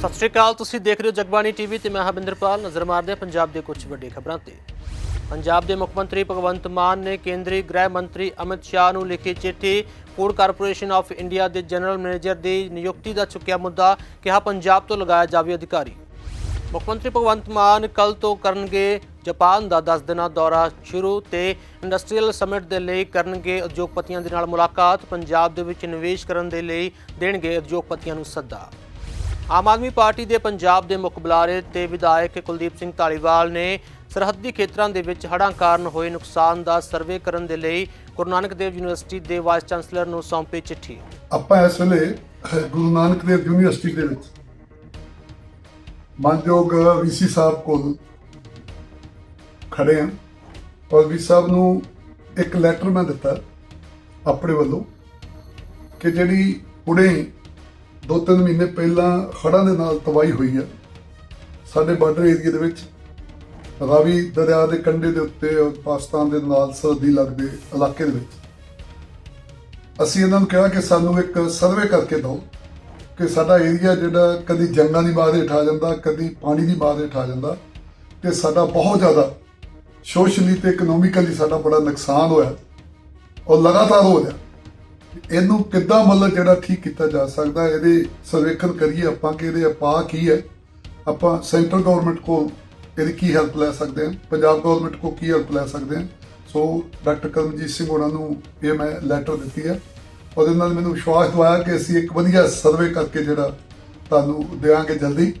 ਸਤਿ ਸ਼੍ਰੀ ਅਕਾਲ, ਤੁਸੀਂ ਦੇਖ ਰਹੇ ਹੋ ਜਗਬਾਣੀ ਟੀਵੀ ਤੇ ਮੈਂ ਹਰਬਿੰਦਰਪਾਲ ਨਜ਼ਰ ਮਾਰਦੇ ਪੰਜਾਬ ਦੇ ਕੁਝ ਵੱਡੇ ਖਬਰਾਂ ਤੇ। ਪੰਜਾਬ ਦੇ ਮੁੱਖ ਮੰਤਰੀ ਭਗਵੰਤ ਮਾਨ ਨੇ ਕੇਂਦਰੀ ਗ੍ਰਹਿ ਮੰਤਰੀ ਅਮਿਤ ਸ਼ਾਹ ਨੂੰ ਲਿਖੀ ਚਿੱਠੀ ਫੂਡ ਕਾਰਪੋਰੇਸ਼ਨ ਆਫ ਇੰਡੀਆ ਦੇ ਜਨਰਲ ਮੈਨੇਜਰ ਦੀ ਨਿਯੁਕਤੀ ਦਾ ਚੁੱਕਿਆ ਮੁੱਦਾ ਕਿਹਾ ਪੰਜਾਬ ਤੋਂ ਲਗਾਇਆ ਜਾਵੇ ਅਧਿਕਾਰੀ। ਮੁੱਖ ਮੰਤਰੀ ਭਗਵੰਤ ਮਾਨ ਕੱਲ ਤੋਂ ਕਰਨਗੇ ਜਾਪਾਨ ਦਾ 10 ਦਿਨਾਂ ਦੌਰਾ ਸ਼ੁਰੂ ਤੇ ਇੰਡਸਟਰੀਅਲ ਸਮਿਟ ਦੇ ਲਈ ਕਰਨਗੇ ਉਦਯੋਗਪਤੀਆਂ ਦੇ ਨਾਲ ਮੁਲਾਕਾਤ, ਪੰਜਾਬ ਦੇ ਵਿੱਚ ਨਿਵੇਸ਼ ਕਰਨ ਦੇ ਲਈ ਦੇਣਗੇ ਉਦਯੋਗਪਤੀਆਂ ਨੂੰ ਸੱਦਾ। ਆਮ ਆਦਮੀ ਪਾਰਟੀ ਦੇ ਪੰਜਾਬ ਦੇ ਮੁੱਖ ਬੁਲਾਰੇ ਤੇ ਵਿਧਾਇਕ ਕੁਲਦੀਪ ਸਿੰਘ ਧਾਲੀਵਾਲ ਨੇ ਸਰਹੱਦੀ ਖੇਤਰਾਂ ਦੇ ਵਿੱਚ ਹੜ੍ਹਾਂ ਕਾਰਨ ਹੋਏ ਨੁਕਸਾਨ ਦਾ ਸਰਵੇ ਕਰਨ ਦੇ ਲਈ ਗੁਰੂ ਨਾਨਕ ਦੇਵ ਯੂਨੀਵਰਸਿਟੀ ਦੇ ਵਾਈਸ ਚਾਂਸਲਰ ਨੂੰ ਸੌਂਪੀ ਚਿੱਠੀ। ਆਪਾਂ ਇਸ ਵੇਲੇ ਗੁਰੂ ਨਾਨਕ ਦੇਵ ਯੂਨੀਵਰਸਿਟੀ ਦੇ ਵਿੱਚ ਮਾਨਯੋਗ ਵੀਸੀ ਸਾਹਿਬ ਕੋਲ ਖੜੇ ਹਾਂ ਔਰ ਵੀ ਸਾਹਿਬ ਨੂੰ ਇੱਕ ਲੈਟਰ ਮੈਂ ਦਿੱਤਾ ਆਪਣੇ ਵੱਲੋਂ ਕਿ ਜਿਹੜੀ ਉੜੇ 2-3 ਮਹੀਨੇ ਪਹਿਲਾਂ ਖੜਾਂ ਦੇ ਨਾਲ ਤਬਾਹੀ ਹੋਈ ਹੈ ਸਾਡੇ ਬਾਰਡਰ ਏਰੀਆ ਦੇ ਵਿੱਚ। ਰਾਵੀ ਦਰਿਆ ਦੇ ਕੰਢੇ ਦੇ ਉੱਤੇ ਪਾਕਿਸਤਾਨ ਦੇ ਨਾਲ ਸਰਦੀ ਲੱਗਦੇ ਇਲਾਕੇ ਦੇ ਵਿੱਚ। ਅਸੀਂ ਇਹਨਾਂ ਨੂੰ ਕਿਹਾ ਕਿ ਸਾਨੂੰ ਇੱਕ ਸਰਵੇ ਕਰਕੇ ਦਿਓ ਕਿ ਸਾਡਾ ਏਰੀਆ ਜਿਹੜਾ ਕਦੀ ਜੰਗਾਂ ਦੀ ਬਾਦ ਹੇਠ ਆ ਜਾਂਦਾ, ਕਦੀ ਪਾਣੀ ਦੀ ਬਾਦ ਹੇਠ ਆ ਜਾਂਦਾ ਤੇ ਸਾਡਾ ਬਹੁਤ ਜ਼ਿਆਦਾ ਸੋਸ਼ਲੀ ਤੇ ਇਕਨੋਮਿਕਲੀ ਸਾਡਾ ਬੜਾ ਨੁਕਸਾਨ ਹੋਇਆ ਔਰ ਲਗਾਤਾਰ ਹੋ ਰਿਹਾ। ਇਹਨੂੰ ਕਿੱਦਾਂ ਮਤਲਬ ਜਿਹੜਾ ਠੀਕ ਕੀਤਾ ਜਾ ਸਕਦਾ, ਇਹਦੇ ਸਰਵੇਖਣ ਕਰੀਏ ਆਪਾਂ ਕਿ ਇਹਦੇ ਉਪਾਅ ਕੀ ਹੈ। ਆਪਾਂ ਸੈਂਟਰਲ ਗਵਰਨਮੈਂਟ ਕੋਲ ਇਹਦੀ ਕੀ ਹੈਲਪ ਲੈ ਸਕਦੇ ਹਾਂ, ਪੰਜਾਬ ਗਵਰਨਮੈਂਟ ਕੋਲ ਕੀ ਹੈਲਪ ਲੈ ਸਕਦੇ ਹਾਂ। ਸੋ ਡਾਕਟਰ ਕਰਮਜੀਤ ਸਿੰਘ ਉਹਨਾਂ ਨੂੰ ਇਹ ਮੈਂ ਲੈਟਰ ਦਿੱਤੀ ਹੈ। ਉਹਦੇ ਨਾਲ ਮੈਨੂੰ ਵਿਸ਼ਵਾਸ ਦਿਵਾਇਆ ਕਿ ਅਸੀਂ ਇੱਕ ਵਧੀਆ ਸਰਵੇ ਕਰਕੇ ਜਿਹੜਾ ਤੁਹਾਨੂੰ ਦੇਵਾਂਗੇ ਜਲਦੀ।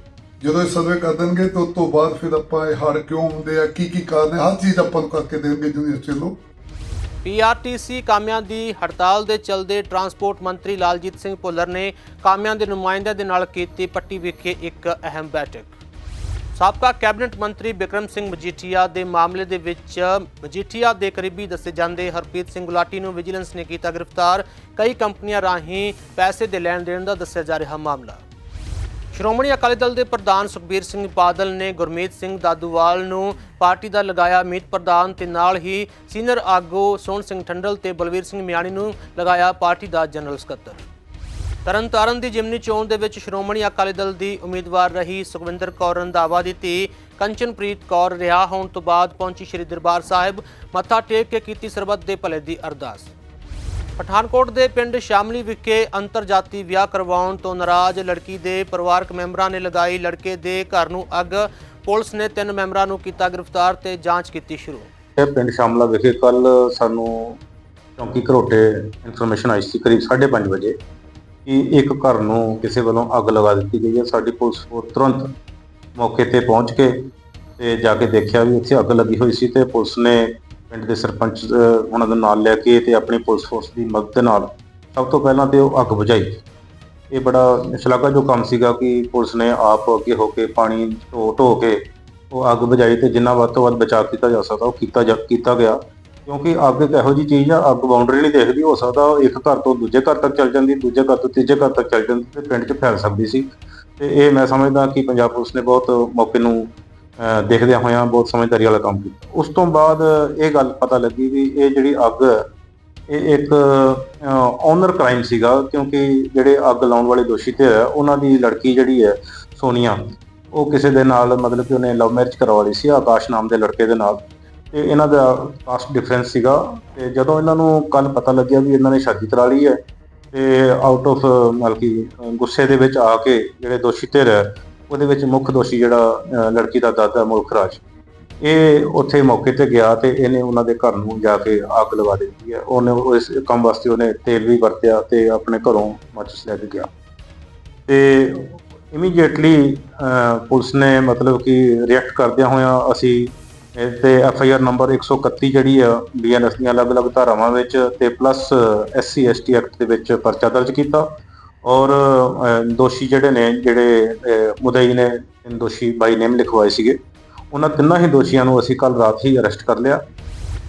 ਜਦੋਂ ਇਹ ਸਰਵੇ ਕਰ ਦੇਣਗੇ, ਤਾਂ ਉਸ ਤੋਂ ਬਾਅਦ ਫਿਰ ਆਪਾਂ ਇਹ ਹੜ ਕਿਉਂ ਹੁੰਦੇ ਆ, ਕੀ ਕੀ ਕਾਰਨ ਹੈ, ਹਰ ਚੀਜ਼ ਆਪਾਂ ਨੂੰ ਕਰਕੇ ਦੇਣਗੇ ਯੂਨੀਵਰਸਿਟੀ ਵੱਲੋਂ। ਪੀਆਰਟੀਸੀ ਕਾਮਿਆਂ ਦੀ ਹੜਤਾਲ ਦੇ ਚਲਦੇ ਟਰਾਂਸਪੋਰਟ ਮੰਤਰੀ ਲਾਲਜੀਤ ਸਿੰਘ ਭੁੱਲਰ ਨੇ ਕਾਮਿਆਂ ਦੇ ਨੁਮਾਇੰਦਿਆਂ ਦੇ ਨਾਲ ਕੀਤੀ ਪੱਟੀ ਵਿਖੇ ਇੱਕ ਅਹਿਮ ਬੈਠਕ। ਸਾਬਕਾ ਕੈਬਨਿਟ ਮੰਤਰੀ ਬਿਕਰਮ ਸਿੰਘ ਮਜੀਠੀਆ ਦੇ ਮਾਮਲੇ ਦੇ ਵਿੱਚ ਮਜੀਠੀਆ ਦੇ ਕਰੀਬੀ ਦੱਸੇ ਜਾਂਦੇ ਹਰਪ੍ਰੀਤ ਸਿੰਘ ਗੁਲਾਟੀ ਨੂੰ ਵਿਜੀਲੈਂਸ ਨੇ ਕੀਤਾ ਗ੍ਰਿਫਤਾਰ। ਕਈ ਕੰਪਨੀਆਂ ਰਾਹੀਂ ਪੈਸੇ ਦੇ ਲੈਣ ਦੇਣ ਦਾ ਦੱਸਿਆ ਜਾ ਰਿਹਾ ਮਾਮਲਾ। ਸ਼੍ਰੋਮਣੀ ਅਕਾਲੀ ਦਲ ਦੇ ਪ੍ਰਧਾਨ ਸੁਖਬੀਰ ਸਿੰਘ ਬਾਦਲ ਨੇ ਗੁਰਮੀਤ ਸਿੰਘ ਦਾਦੂਵਾਲ ਨੂੰ ਪਾਰਟੀ ਦਾ ਲਗਾਇਆ ਮੀਤ ਪ੍ਰਧਾਨ ਤੇ ਨਾਲ ਹੀ ਸੀਨੀਅਰ ਆਗੂ ਸੋਹਣ ਸਿੰਘ ਠੰਡਲ ਤੇ ਬਲਵੀਰ ਸਿੰਘ ਮਿਆਣੀ ਨੂੰ ਲਗਾਇਆ ਪਾਰਟੀ ਦਾ ਜਨਰਲ ਸਕੱਤਰ। ਤਰਨਤਾਰਨ ਦੀ ਜਿਮਨੀ ਚੋਣ ਦੇ ਵਿੱਚ ਸ਼੍ਰੋਮਣੀ ਅਕਾਲੀ ਦਲ ਦੀ ਉਮੀਦਵਾਰ ਰਹੀ ਸੁਖਵਿੰਦਰ ਕੌਰ ਰੰਧਾਵਾ ਦੀ ਧੀ ਕੰਚਨਪ੍ਰੀਤ ਕੌਰ ਰਿਹਾ ਹੋਣ ਤੋਂ ਬਾਅਦ ਪਹੁੰਚੀ ਸ੍ਰੀ ਦਰਬਾਰ ਸਾਹਿਬ, ਮੱਥਾ ਟੇਕ ਕੇ ਕੀਤੀ ਸਰਬੱਤ ਦੇ ਭਲੇ ਦੀ ਅਰਦਾਸ। ਪਠਾਨਕੋਟ ਦੇ ਪਿੰਡ ਸ਼ਾਮਲੀ ਵਿਖੇ ਅੰਤਰਜਾਤੀ ਵਿਆਹ ਕਰਵਾਉਣ ਤੋਂ ਨਾਰਾਜ਼ ਲੜਕੀ ਦੇ ਪਰਿਵਾਰਕ ਮੈਂਬਰਾਂ ਨੇ ਲਗਾਈ ਲੜਕੇ ਦੇ ਘਰ ਨੂੰ ਅੱਗ। ਪੁਲਿਸ ਨੇ ਤਿੰਨ ਮੈਂਬਰਾਂ ਨੂੰ ਕੀਤਾ ਗ੍ਰਿਫਤਾਰ ਤੇ ਜਾਂਚ ਕੀਤੀ ਸ਼ੁਰੂ। ਇਹ ਪਿੰਡ ਸ਼ਾਮਲਾ ਵਿਖੇ ਕੱਲ ਸਾਨੂੰ ਚੌਂਕੀ ਘਰੋਟੇ ਇਨਫੋਰਮੇਸ਼ਨ ਆਈ ਸੀ ਕਰੀਬ 5:30 ਵਜੇ ਕਿ ਇੱਕ ਘਰ ਨੂੰ ਕਿਸੇ ਵੱਲੋਂ ਅੱਗ ਲਗਾ ਦਿੱਤੀ ਗਈ ਹੈ। ਸਾਡੀ ਪੁਲਿਸ ਫੋਰਸ ਤੁਰੰਤ ਮੌਕੇ ਤੇ ਪਹੁੰਚ ਕੇ ਤੇ ਜਾ ਕੇ ਦੇਖਿਆ ਵੀ ਉੱਥੇ ਅੱਗ ਲੱਗੀ ਹੋਈ ਸੀ ਤੇ ਪੁਲਿਸ ਨੇ ਪਿੰਡ ਦੇ ਸਰਪੰਚ ਉਹਨਾਂ ਦਾ ਨਾਲ ਲੈ ਕੇ ਤੇ ਆਪਣੀ ਪੁਲਿਸ ਫੋਰਸ ਦੀ ਮਦਦ ਨਾਲ ਸਭ ਤੋਂ ਪਹਿਲਾਂ ਤੇ ਉਹ ਅੱਗ ਬੁਝਾਈ। ਇਹ ਬੜਾ ਸ਼ਲਾਘਾ ਜੋ ਕੰਮ ਸੀਗਾ ਕਿ ਪੁਲਿਸ ਨੇ ਆਪ ਅੱਗੇ ਹੋ ਕੇ ਪਾਣੀ ਢੋ ਢੋ ਕੇ ਉਹ ਅੱਗ ਬੁਝਾਈ ਤੇ ਜਿੰਨਾ ਵੱਧ ਤੋਂ ਵੱਧ ਬਚਾਅ ਕੀਤਾ ਜਾ ਸਕਦਾ, ਉਹ ਕੀਤਾ ਜਾ, ਕੀਤਾ ਗਿਆ। ਕਿਉਂਕਿ ਅੱਗ ਇੱਕ ਇਹੋ ਜੀ ਚੀਜ਼ ਆ, ਅੱਗ ਬਾਉਂਡਰੀ ਨਹੀਂ ਦੇਖਦੀ, ਹੋ ਸਕਦਾ ਇੱਕ ਘਰ ਤੋਂ ਦੂਜੇ ਘਰ ਤੱਕ ਚੱਲ ਜਾਂਦੀ, ਦੂਜੇ ਘਰ ਤੋਂ ਤੀਜੇ ਘਰ ਤੱਕ ਚੱਲ ਜਾਂਦੀ ਤੇ ਪਿੰਡ 'ਚ ਫੈਲ ਸਕਦੀ ਸੀ। ਤੇ ਇਹ ਮੈਂ ਸਮਝਦਾ ਕਿ ਪੰਜਾਬ ਪੁਲਿਸ ਨੇ ਬਹੁਤ ਮੌਕੇ ਨੂੰ ਦੇਖਦਿਆਂ ਹੋਇਆਂ ਬਹੁਤ ਸਮਝਦਾਰੀ ਵਾਲਾ ਕੰਮ ਕੀਤਾ। ਉਸ ਤੋਂ ਬਾਅਦ ਇਹ ਗੱਲ ਪਤਾ ਲੱਗੀ ਵੀ ਇਹ ਜਿਹੜੀ ਅੱਗ ਹੈ, ਇਹ ਇੱਕ ਓਨਰ ਕ੍ਰਾਈਮ ਸੀਗਾ ਕਿਉਂਕਿ ਜਿਹੜੇ ਅੱਗ ਲਾਉਣ ਵਾਲੇ ਦੋਸ਼ੀ ਤੇ ਹੈ ਉਹਨਾਂ ਦੀ ਲੜਕੀ ਜਿਹੜੀ ਹੈ ਸੋਨੀਆ ਉਹ ਕਿਸੇ ਦੇ ਨਾਲ ਮਤਲਬ ਕਿ ਉਹਨੇ ਲਵ ਮੈਰਿਜ ਕਰਵਾ ਲਈ ਸੀ ਆਕਾਸ਼ ਨਾਮ ਦੇ ਲੜਕੇ ਦੇ ਨਾਲ। ਤੇ ਇਹਨਾਂ ਦਾ ਕਾਸਟ ਡਿਫਰੈਂਸ ਸੀਗਾ। ਤੇ ਜਦੋਂ ਇਹਨਾਂ ਨੂੰ ਕੱਲ ਪਤਾ ਲੱਗਿਆ ਵੀ ਇਹਨਾਂ ਨੇ ਸ਼ਾਦੀ ਕਰਾ ਲਈ ਹੈ ਤੇ ਆਊਟ ਆਫ ਮਲਕੀ ਗੁੱਸੇ ਦੇ ਵਿੱਚ ਆ ਕੇ ਜਿਹੜੇ ਦੋਸ਼ੀ ਧਿਰ ਹੈ ਉਹਦੇ ਵਿੱਚ ਮੁੱਖ ਦੋਸ਼ੀ ਜਿਹੜਾ ਲੜਕੀ ਦਾ ਦਾਦਾ ਮੁਲਕ ਰਾਜ। ਇਹ ਉੱਥੇ ਮੌਕੇ ਤੇ ਗਿਆ ਤੇ ਇਹਨੇ ਉਹਨਾਂ ਦੇ ਘਰ ਨੂੰ ਜਾ ਕੇ ਅੱਗ ਲਵਾ ਦਿੱਤੀ ਹੈ। ਉਹਨੇ ਇਸ ਕੰਮ ਵਾਸਤੇ ਉਹਨੇ ਤੇਲ ਵੀ ਵਰਤਿਆ ਤੇ ਆਪਣੇ ਘਰੋਂ ਮਾਚਿਸ ਲੈ ਕੇ ਗਿਆ। ਤੇ ਇਮੀਡੀਏਟਲੀ ਪੁਲਿਸ ਨੇ ਮਤਲਬ ਕਿ ਰਿਐਕਟ ਕਰਦਿਆਂ ਹੋਇਆਂ ਅਸੀਂ ਇਹ ਤੇ ਐਫ ਆਈ ਆਰ ਨੰਬਰ 131 ਜਿਹੜੀ ਆ ਬੀਐਨਐਸ ਦੀਆਂ ਅਲੱਗ-ਅਲੱਗ ਧਾਰਾਵਾਂ ਵਿੱਚ ਤੇ ਪਲੱਸ ਐਸਸੀ ਐਸਟੀ ਐਕਟ ਦੇ ਵਿੱਚ ਪਰਚਾ ਦਰਜ ਕੀਤਾ। ਔਰ ਅਹ, ਦੋਸ਼ੀ ਜਿਹੜੇ ਨੇ ਜਿਹੜੇ ਅਹ, ਮੁਦਈ ਨੇ ਤਿੰਨ ਦੋਸ਼ੀ ਬਾਈ ਨੇਮ ਲਿਖਵਾਏ ਸੀਗੇ ਉਹਨਾਂ ਤਿੰਨਾਂ ਹੀ ਦੋਸ਼ੀਆਂ ਨੂੰ ਅਸੀਂ ਕੱਲ ਰਾਤ ਹੀ ਅਰੈਸਟ ਕਰ ਲਿਆ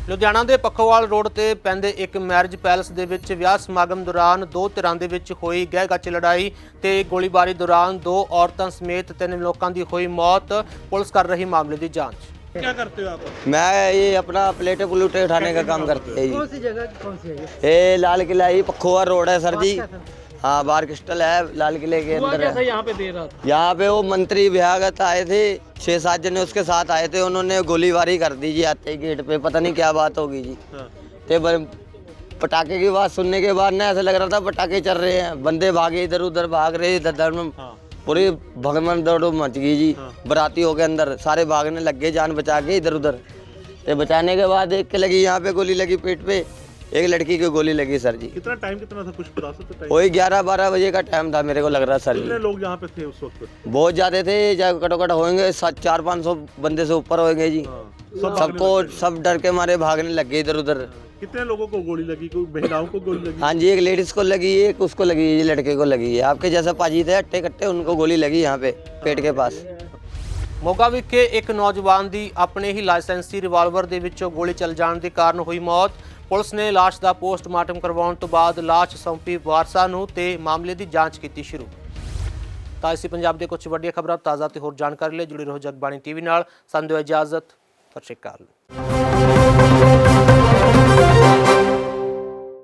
ਲੁਧਿਆਣਾ ਦੇ ਪੱਖੋਵਾਲ ਰੋਡ ਤੇ ਪੈਂਦੇ ਇੱਕ ਮੈਰਿਜ ਪੈਲਸ ਦੇ ਵਿੱਚ ਵਿਆਹ ਸਮਾਗਮ ਦੌਰਾਨ ਦੋ ਧਿਰਾਂ ਦੇ ਵਿੱਚ ਹੋਈ ਗਹਿ ਗੱਚ ਲੜਾਈ ਤੇ ਗੋਲੀਬਾਰੀ ਦੌਰਾਨ ਦੋ ਔਰਤਾਂ ਸਮੇਤ ਤਿੰਨ ਲੋਕਾਂ ਦੀ ਹੋਈ ਮੌਤ ਪੁਲਿਸ ਕਰ ਰਹੀ ਮਾਮਲੇ ਦੀ ਜਾਂਚ क्या करते हो आप मैं ये अपना प्लेटें प्लूटें उठाने का काम करते हैं कौन जी सी जगह कौन सी है ये? ये लाल किला ही पखोवा रोड है सर जी हाँ बार क्रिस्टल है लाल किले के अंदर है। यहाँ पे देर रात? यहाँ पे वो मंत्री विभागत आए थे छह सात जने उसके साथ आए थे उन्होंने गोलीबारी कर दी जी आते गेट पे पता नहीं क्या बात होगी जी। हाँ। ते पटाखे की बात सुनने के बाद ना ऐसा लग रहा था पटाखे चल रहे हैं। बंदे भागे इधर उधर भाग रहे इधर उधर में। हाँ। पूरी भगवान दौड़ो मच गई जी। बराती हो के अंदर सारे भागने लग गए जान बचा के इधर उधर। ते बचाने के बाद एक के लगी यहाँ पे गोली लगी पेट पे। एक लड़की की गोली लगी सर जी कितना टाइम कितना था कुछ बता सकते टाइम वही ग्यारह बारह बजे का टाइम था मेरे को लग रहा सर कितने जी लोग यहाँ पे थे उस वक्त बहुत ज्यादा थे जा कटो कट होंगे सात चार पाँच सौ बंदे से ऊपर होंगे जी सब सबको सब डर के मारे भागने लग गए इधर उधर कितने लोगों को गोली लगी कोई महिलाओं को गोली लगी हाँ जी एक लेडीज को लगी है एक उसको लगी है जी लड़के को लगी है आपके जैसे पाजी थे अट्टे कट्टे उनको गोली लगी यहाँ पे पेट के पास ਮੋਗਾ ਵਿਖੇ ਇੱਕ ਨੌਜਵਾਨ ਦੀ ਆਪਣੇ ਹੀ ਲਾਇਸੈਂਸੀ ਰਿਵਾਲਵਰ ਦੇ ਵਿੱਚੋਂ ਗੋਲੀ ਚੱਲ ਜਾਣ ਦੇ ਕਾਰਨ ਹੋਈ ਮੌਤ ਪੁਲਿਸ ਨੇ ਲਾਸ਼ ਦਾ ਪੋਸਟਮਾਰਟਮ ਕਰਵਾਉਣ ਤੋਂ ਬਾਅਦ ਲਾਸ਼ ਸੌਂਪੀ ਵਾਰਸਾਂ ਨੂੰ ਤੇ ਮਾਮਲੇ ਦੀ ਜਾਂਚ ਕੀਤੀ ਸ਼ੁਰੂ। ਤਾਂ ਇਸੇ ਪੰਜਾਬ ਦੇ ਕੁਝ ਵੱਡੀਆਂ ਖਬਰਾਂ ਤਾਜ਼ਾ ਤੇ ਹੋਰ ਜਾਣਕਾਰੀ ਲਈ ਜੁੜੇ ਰਹੋ ਜਗਬਾਣੀ ਟੀਵੀ ਨਾਲ। ਸੰਦਿਓ ਇਜਾਜ਼ਤ, ਸਤਿ ਸ਼੍ਰੀ ਅਕਾਲ।